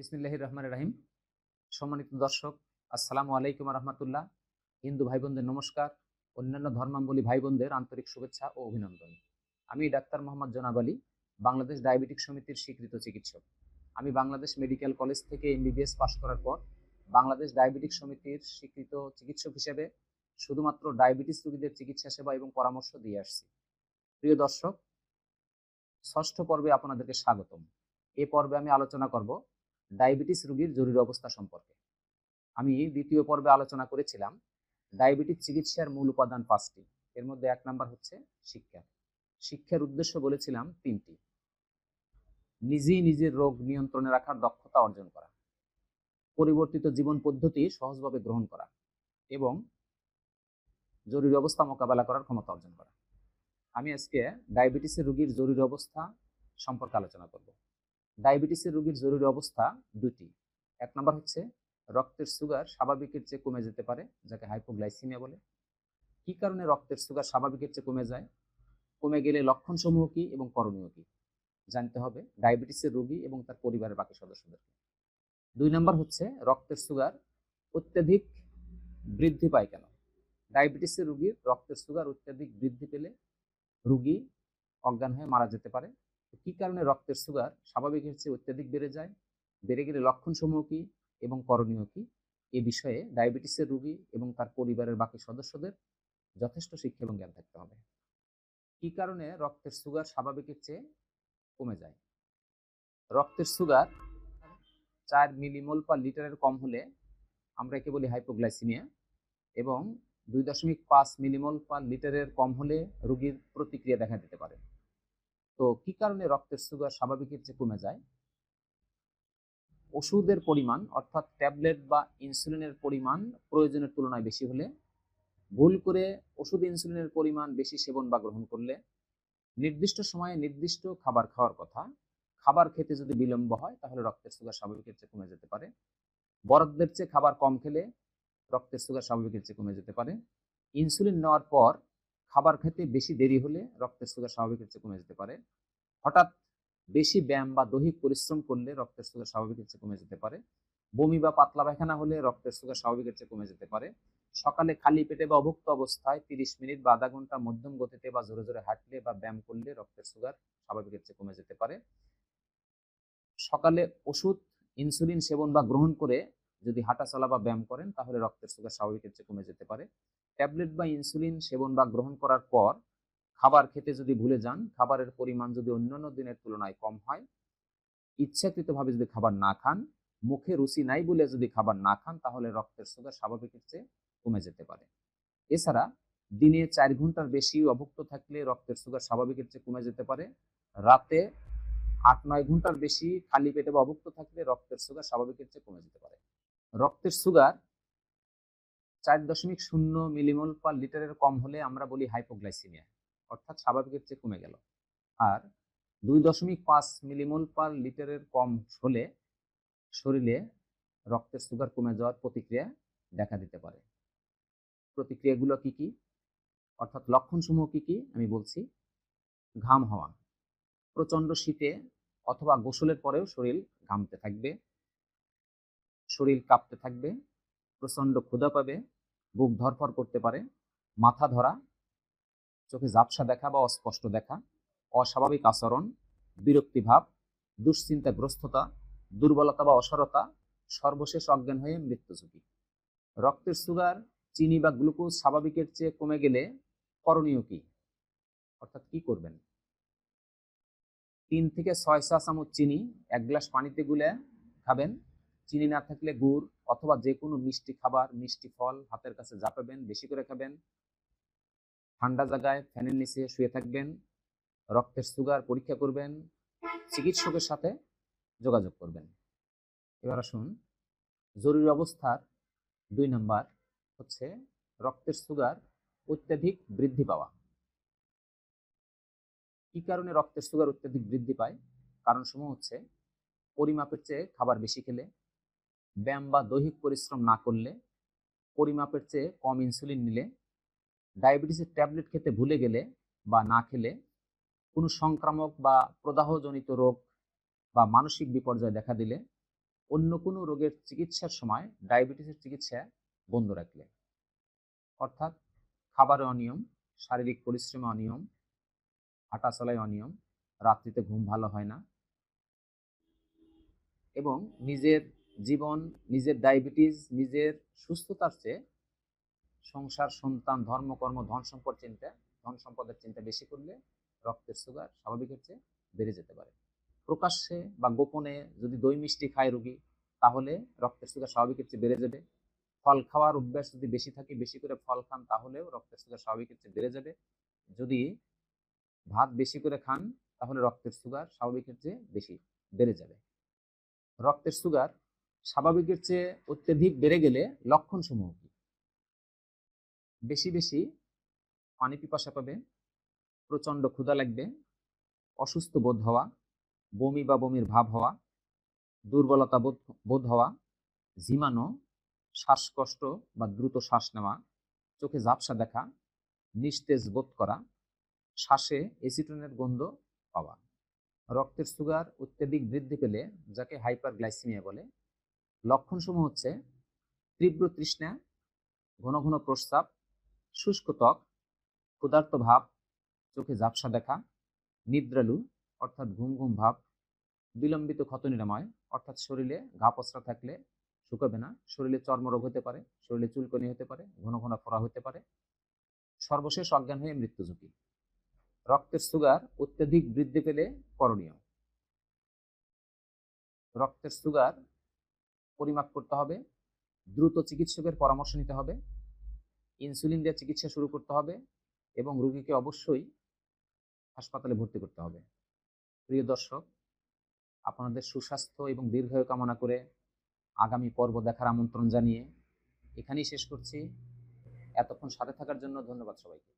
বিসমিল্লাহ রহমান রাহিম। সম্মানিত দর্শক, আসসালামু আলাইকুম রহমতুল্লাহ। হিন্দু ভাই বোনদের নমস্কার। অন্যান্য ধর্মাবলী ভাই বোনদের আন্তরিক শুভেচ্ছা ও অভিনন্দন। আমি ডাক্তার মোহাম্মদ জনাব আলী, বাংলাদেশ ডায়াবেটিক সমিতির স্বীকৃত চিকিৎসক। আমি বাংলাদেশ মেডিকেল কলেজ থেকে এমবিবিএস পাশ করার পর বাংলাদেশ ডায়াবেটিক সমিতির স্বীকৃত চিকিৎসক হিসেবে শুধুমাত্র ডায়াবেটিস রোগীদের চিকিৎসা সেবা এবং পরামর্শ দিয়ে আসছি। প্রিয় দর্শক, ষষ্ঠ পর্বে আপনাদেরকে স্বাগতম। এ পর্বে আমি আলোচনা করব ডায়াবেটিস রোগীর জরুরি অবস্থা সম্পর্কে। আমি দ্বিতীয় পর্বে আলোচনা করেছিলাম, ডায়াবেটিস চিকিৎসার মূল উপাদান পাঁচটি। এর মধ্যে এক নাম্বার হচ্ছে শিক্ষা। শিক্ষার উদ্দেশ্য বলেছিলাম তিনটি। নিজেই নিজের রোগ নিয়ন্ত্রণে রাখার দক্ষতা অর্জন করা। পরিবর্তিত জীবন পদ্ধতি সহজভাবে গ্রহণ করা এবং জরুরি অবস্থা মোকাবেলা করার ক্ষমতা অর্জন করা। আমি আজকে ডায়াবেটিসের রোগীর জরুরি অবস্থা সম্পর্কে আলোচনা করব। ডায়াবেটিসের রোগীর জরুরি অবস্থা দুটি এক নম্বর হচ্ছে, রক্তের সুগার স্বাভাবিকের চেয়ে কমে যেতে পারে, যাকে হাইপোগ্লাইসিমিয়া বলে। কি কারণে রক্তের সুগার স্বাভাবিকের চেয়ে কমে যায়? কমে গেলে লক্ষণসমূহ কি এবং করণীয় কি? জানতে হবে ডায়াবেটিসের রোগী এবং তার পরিবারের বাকি সদস্যদেরকে। দুই নম্বর হচ্ছে, রক্তের সুগার অত্যাধিক বৃদ্ধি পায় কেন? ডায়াবেটিসের রোগীর রক্তের সুগার অত্যাধিক বৃদ্ধি পেলে রোগী অজ্ঞান হয়ে মারা যেতে পারে কি কারণে রক্তের সুগার স্বাভাবিকের চেয়ে অত্যাধিক বেড়ে যায়? বেড়ে গেলে লক্ষণসমূহ কি এবং করণীয় কি? এ বিষয়ে ডায়াবেটিসের রোগী এবং তার পরিবারের বাকি সদস্যদের যথেষ্ট শিক্ষা এবং জ্ঞান থাকতে হবে। কি কারণে রক্তের সুগার স্বাভাবিকের চেয়ে কমে যায়? রক্তের সুগার চার মিলিমোল পার লিটারের কম হলে আমরা একে বলি হাইপোগ্লাইসিমিয়া এবং দুই দশমিক পাঁচ মিলিমোল পার লিটারের কম হলে রোগীর প্রতিক্রিয়া দেখা দিতে পারে। তো কি কারণে রক্তের সুগার স্বাভাবিকের চেয়ে কমে যায়? ওষুধের পরিমাণ, অর্থাৎ ট্যাবলেট বা ইনসুলিনের পরিমাণ প্রয়োজনের তুলনায় বেশি হলে, ভুল করে ওষুধ ইনসুলিনের পরিমাণ বেশি সেবন বা গ্রহণ করলে, নির্দিষ্ট সময়ে নির্দিষ্ট খাবার খাওয়ার কথা, খাবার খেতে যদি বিলম্ব হয়, তাহলে রক্তের সুগার স্বাভাবিকের চেয়ে কমে যেতে পারে। বরফদের চেয়ে খাবার কম খেলে, রক্তের সুগার স্বাভাবিকের চেয়ে কমে যেতে পারে। ইনসুলিন নেওয়ার পর খাবার খেতে বেশি দেরি হলে রক্তের সুগার স্বাভাবিকের চেয়ে কমে যেতে পারে। হঠাৎ বেশি ব্যায়াম বা দৈহিক পরিশ্রম করলে রক্তের সুগার স্বাভাবিকের চেয়ে কমে যেতে পারে। বমি বা পাতলা পায়খানা হলে রক্তের সুগার স্বাভাবিকের চেয়ে কমে যেতে পারে। সকালে খালি পেটে বা অভুক্ত অবস্থায় তিরিশ মিনিট বা আধা ঘণ্টা মধ্যম গতিতে বা জোরে জোরে হাঁটলে বা ব্যায়াম করলে রক্তের সুগার স্বাভাবিকের চেয়ে কমে যেতে পারে। সকালে ওষুধ ইনসুলিন সেবন বা গ্রহণ করে যদি হাঁটা চলা বা ব্যায়াম করেন তাহলে রক্তের সুগার স্বাভাবিকের চেয়ে কমে যেতে পারে। ট্যাবলেট বা ইনসুলিন সেবন বা গ্রহণ করার পর খাবার খেতে যদি ভুলে যান, খাবারের পরিমাণ যদি অন্যান্য দিনের তুলনায় কম হয়, ইচ্ছাকৃতভাবে যদি খাবার না খান, মুখে রুচি নাই বলে যদি খাবার না খান, তাহলে রক্তের সুগার স্বাভাবিকের চেয়ে কমে যেতে পারে। এছাড়া দিনে চার ঘণ্টার বেশি অভুক্ত থাকলে রক্তের সুগার স্বাভাবিকের চেয়ে কমে যেতে পারে। রাতে আট নয় ঘণ্টার বেশি খালি পেটে বা অভুক্ত থাকলে রক্তের সুগার স্বাভাবিকের চেয়ে কমে যেতে পারে। রক্তের সুগার চার দশমিক শূন্য মিলিমোল পার লিটারের কম হলে আমরা বলি হাইপোগ্লাইসিমিয়া অর্থাৎ স্বাভাবিকের চেয়ে কমে গেল। আর দুই দশমিক পাঁচ মিলিমোল পার লিটারের কম হলে শরীরে রক্তের সুগার কমে যাওয়ার প্রতিক্রিয়া দেখা দিতে পারে। প্রতিক্রিয়াগুলো কি কি? অর্থাৎ লক্ষণসমূহ কি কি? আমি বলছি ঘাম হওয়া, প্রচণ্ড শীতে অথবা গোসলের পরেও শরীর ঘামতে থাকবে, শরীর কাঁপতে থাকবে প্রচণ্ড ক্ষুধা পাবে, বুক ধরফর করতে পারে, মাথা ধরা, চোখে ঝাপসা দেখা বা অস্পষ্ট দেখা, অস্বাভাবিক আচরণ, বিরক্তিভাব, দুশ্চিন্তাগ্রস্ততা, দুর্বলতা বা অসরতা, সর্বশেষ অজ্ঞান হয়ে মৃত্যু ঝুঁকি। রক্তের সুগার, চিনি বা গ্লুকোজ স্বাভাবিকের চেয়ে কমে গেলে করণীয় কি? অর্থাৎ কি করবেন? তিন থেকে ছয় চা চামচ চিনি, এক গ্লাস পানিতে গুলে খাবেন চিনি না থাকলে গুড় অথবা যে কোনো মিষ্টি খাবার, মিষ্টি ফল হাতের কাছে জাপাবেন, বেশি করে খাবেন। ঠান্ডা জায়গায় ফ্যানের নিচে শুয়ে থাকবেন, রক্তের সুগার পরীক্ষা করবেন, চিকিৎসকের সাথে যোগাযোগ করবেন। এবার আসুন, জরুরি অবস্থার দুই নাম্বার হচ্ছে রক্তের সুগার অত্যাধিক বৃদ্ধি পাওয়া। কি কারণে রক্তের সুগার অত্যাধিক বৃদ্ধি পায়? কারণসমূহ হচ্ছে পরিমাপের চেয়ে খাবার বেশি খেলে ব্যায়াম বা দৈহিক পরিশ্রম না করলে পরিমাপের চেয়ে কম ইনসুলিন নিলে ডায়াবেটিসের ট্যাবলেট খেতে ভুলে গেলে বা না খেলে কোনো সংক্রামক বা প্রদাহজনিত রোগ বা মানসিক বিপর্যয় দেখা দিলে অন্য কোনো রোগের চিকিৎসার সময় ডায়াবেটিসের চিকিৎসা বন্ধ রাখলে। অর্থাৎ খাবারে অনিয়ম, শারীরিক পরিশ্রমে অনিয়ম, হাঁটা চলায় অনিয়ম, রাত্রিতে ঘুম ভালো হয় না এবং নিজের জীবন, নিজের ডায়াবেটিস নিজের সুস্থতার চেয়ে সংসার, সন্তান ধর্মকর্ম ধন সম্পদ চিন্তা, ধন সম্পদের চিন্তা বেশি করলে রক্তের সুগার স্বাভাবিকের চেয়ে বেড়ে যেতে পারে। প্রকাশ্যে বা গোপনে যদি দই মিষ্টি খায় রোগী, তাহলে রক্তের সুগার স্বাভাবিকের চেয়ে বেড়ে যাবে। ফল খাওয়ার অভ্যাস যদি বেশি থাকে, বেশি করে ফল খান, তাহলেও রক্তের সুগার স্বাভাবিকের চেয়ে বেড়ে যাবে। যদি ভাত বেশি করে খান, তাহলে রক্তের সুগার স্বাভাবিকের চেয়ে বেশি, বেড়ে যাবে। রক্তের সুগার স্বাভাবিকের চেয়ে অত্যধিক বেড়ে গেলে লক্ষণ সমূহ কি? বেশি বেশি পানি পিপাসা পাবে, প্রচণ্ড ক্ষুধা লাগবে, অসুস্থ বোধ হওয়া, বমি বা বমির ভাব হওয়া, দুর্বলতা বোধ বোধ হওয়া, ঝিমানো, শ্বাসকষ্ট বা দ্রুত শ্বাস নেওয়া, চোখে ঝাপসা দেখা, নিস্তেজ বোধ করা, শ্বাসে এসিটোনের গন্ধ পাওয়া। রক্তের সুগার অত্যাধিক বৃদ্ধি পেলে, যাকে হাইপার হাইপারগ্লাইসিমিয়া বলে লক্ষণসমূহ হচ্ছে তীব্র তৃষ্ণা, ঘন ঘন প্রস্রাব, শুষ্ক ত্বক, ক্ষুধার্ত ভাব, চোখে ঝাপসা দেখা, নিদ্রালু, অর্থাৎ ঘুম ঘুম ভাব, বিলম্বিত ক্ষত নিরাময়, অর্থাৎ শরীরে ঘা পচড়া থাকলে শুকাবে না, শরীরে চর্মরোগ হতে পারে, শরীরে চুলকনি হতে পারে, ঘন ঘন ফোড়া হতে পারে। সর্বশেষ অজ্ঞান হয়ে মৃত্যু ঝুঁকি। রক্তের সুগার অত্যাধিক বৃদ্ধি পেলে করণীয়। রক্তের সুগার পরিমাপ করতে হবে, দ্রুত চিকিৎসকের পরামর্শ নিতে হবে ইনসুলিন দিয়ে চিকিৎসা শুরু করতে হবে এবং রোগীকে অবশ্যই হাসপাতালে ভর্তি করতে হবে। প্রিয় দর্শক, আপনাদের সুস্বাস্থ্য এবং দীর্ঘায়ু কামনা করে আগামী পর্ব দেখার আমন্ত্রণ জানিয়ে এখানেই শেষ করছি। এতক্ষণ সাথে থাকার জন্য ধন্যবাদ সবাইকে।